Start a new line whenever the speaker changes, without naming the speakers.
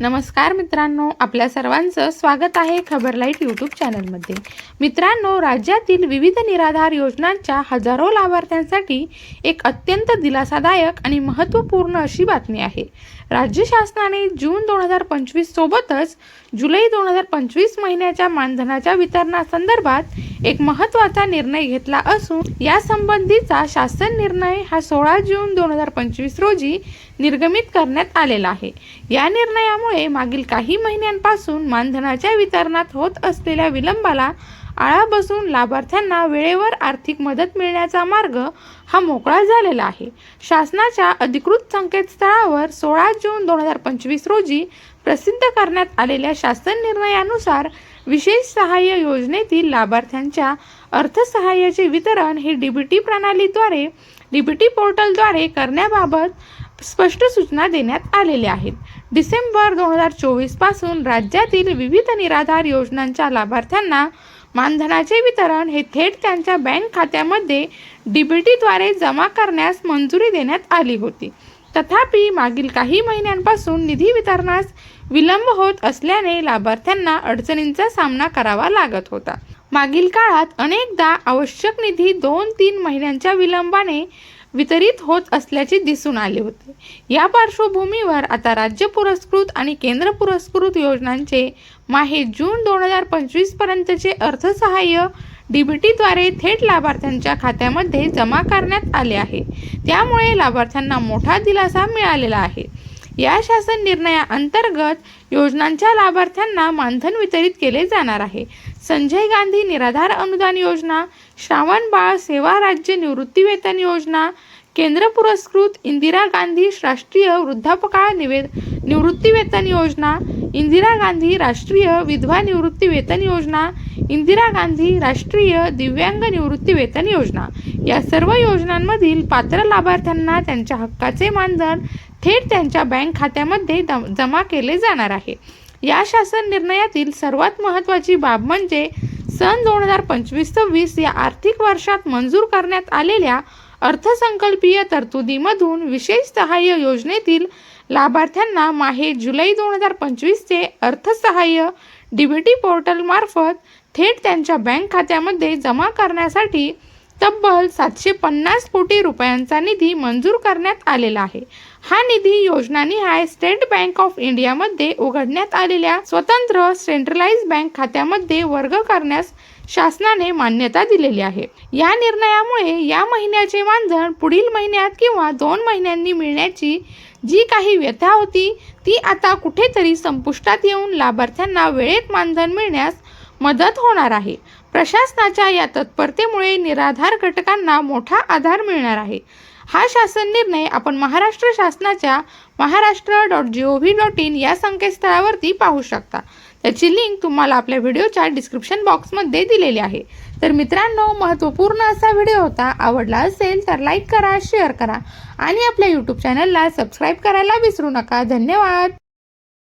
नमस्कार मित्रांनो आपल्या सर्वांचं स्वागत आहे खबरलाईट यूट्यूब चॅनलमध्ये. मित्रांनो राज्यातील विविध निराधार योजनांच्या हजारो लाभार्थ्यांसाठी एक अत्यंत दिलासादायक आणि महत्त्वपूर्ण अशी बातमी आहे. राज्य शासनाने जून दोन हजार पंचवीस सोबतच जुलै दोन हजार पंचवीस महिन्याच्या मानधनाच्या वितरणासंदर्भात एक महत्त्वाचा निर्णय घेतला असून या संबंधीचा शासन निर्णय हा सोळा जून दोन हजार पंचवीस रोजी निर्गमित करण्यात आलेला आहे. या निर्णयामुळे मागील काही महिन्यांपासून मानधनाच्या वितरणात होत असलेल्या विलंबाला आळा बसून लाभार्थ्यांना वेळेवर आर्थिक मदत मिळण्याचा मार्ग हा मोकळा झालेला आहे. शासनाच्या अधिकृत संकेतस्थळावर सोळा जून दोन हजार पंचवीस रोजी प्रसिद्ध करण्यात आलेल्या शासन निर्णयानुसार विशेष सहाय्य योजनेतील लाभार्थ्यांच्या अर्थसहाय्याचे वितरण हे डीबीटी प्रणालीद्वारे डीबीटी पोर्टलद्वारे करण्याबाबत स्पष्ट सूचना देण्यात आलेल्या आहेत. डिसेंबर दोन हजार चोवीसपासून राज्यातील विविध निराधार योजनांच्या लाभार्थ्यांना मानधनाचे वितरण हे थेट त्यांच्या बँक खात्यामध्ये डीबीटीद्वारे जमा करण्यास मंजुरी देण्यात आली होती. तथापि मागील काही महिन्यांपासून निधी वितरणास विलंब होत असल्याने लाभार्थ्यांना अडचणींचा सामना करावा लागत होता. मागील काळात अनेकदा आवश्यक निधी दोन तीन महिन्यांच्या विलंबाने वितरित होत असल्याचे दिसून आले होते. या पार्श्वभूमीवर आता राज्य पुरस्कृत आणि केंद्र पुरस्कृत योजनांचे माहे जून दोन हजार पंचवीस पर्यंतचे अर्थसहाय्य डीबीटीद्वारे थेट लाभार्थ्यांच्या खात्यामध्ये जमा करण्यात आले आहे. त्यामुळे लाभार्थ्यांना मोठा दिलासा मिळालेला आहे. या शासन निर्णयाअंतर्गत योजनांच्या लाभार्थ्यांना मानधन वितरित केले जाणार आहे. संजय गांधी निराधार अनुदान योजना श्रावण बाळ सेवा राज्य निवृत्तीवेतन योजना केंद्र पुरस्कृत इंदिरा गांधी राष्ट्रीय वृद्धापकाळ निवेद निवृत्तीवेतन योजना इंदिरा गांधी राष्ट्रीय विधवा निवृत्तीवेतन योजना इंदिरा गांधी राष्ट्रीय दिव्यांग निवृत्तीवेतन योजना. या सर्व योजनांमधील पात्र लाभार्थ्यांना त्यांच्या हक्काचे मानधन थेट त्यांच्या बँक खात्यामध्ये दम- जमा केले जाणार आहे. या शासन निर्णयातील सर्वात महत्त्वाची बाब म्हणजे सन दोन हजार पंचवीस सव्वीस या आर्थिक वर्षात मंजूर करण्यात आलेल्या अर्थसंकल्पीय तरतुदीमधून विशेष सहाय्य योजनेतील लाभार्थ्यांना माहे जुलै दोन हजार पंचवीसचे अर्थसहाय्य डीबीटी टी पोर्टलमार्फत थेट त्यांच्या बँक खात्यामध्ये जमा करण्यासाठी तब्बल सातशे पन्नास कोटी रुपयांचा निधी मंजूर करण्यात आलेला आहे. हा निधी योजनानिहाय स्टेट बँक ऑफ इंडियामध्ये उघडण्यात आलेल्या स्वतंत्र सेंट्रलाइज बँक खात्यामध्ये वर्ग करण्यास शासनाने मान्यता दिलेली आहे. या निर्णयामुळे या महिन्याचे मानधन पुढील महिन्यात किंवा दोन महिन्यांनी मिळण्याची जी काही व्यथा होती ती आता कुठेतरी संपुष्टात येऊन लाभार्थ्यांना वेळेत मानधन मिळण्यास मदत होणार आहे. प्रशासनाच्या या तत्परतेमुळे निराधार घटकांना मोठा आधार मिळणार आहे. हा शासन निर्णय आपण महाराष्ट्र शासनाच्या Maharashtra dot G O V dot in या संकेतस्थळावरती पाहू शकता. त्याची लिंक तुम्हाला आपल्या व्हिडिओच्या डिस्क्रिप्शन बॉक्समध्ये दिलेली आहे. तर मित्रांनो महत्त्वपूर्ण असा व्हिडिओ होता आवडला असेल तर लाईक करा शेअर करा आणि आपल्या यूट्यूब चॅनलला सबस्क्राईब करायला विसरू नका. धन्यवाद!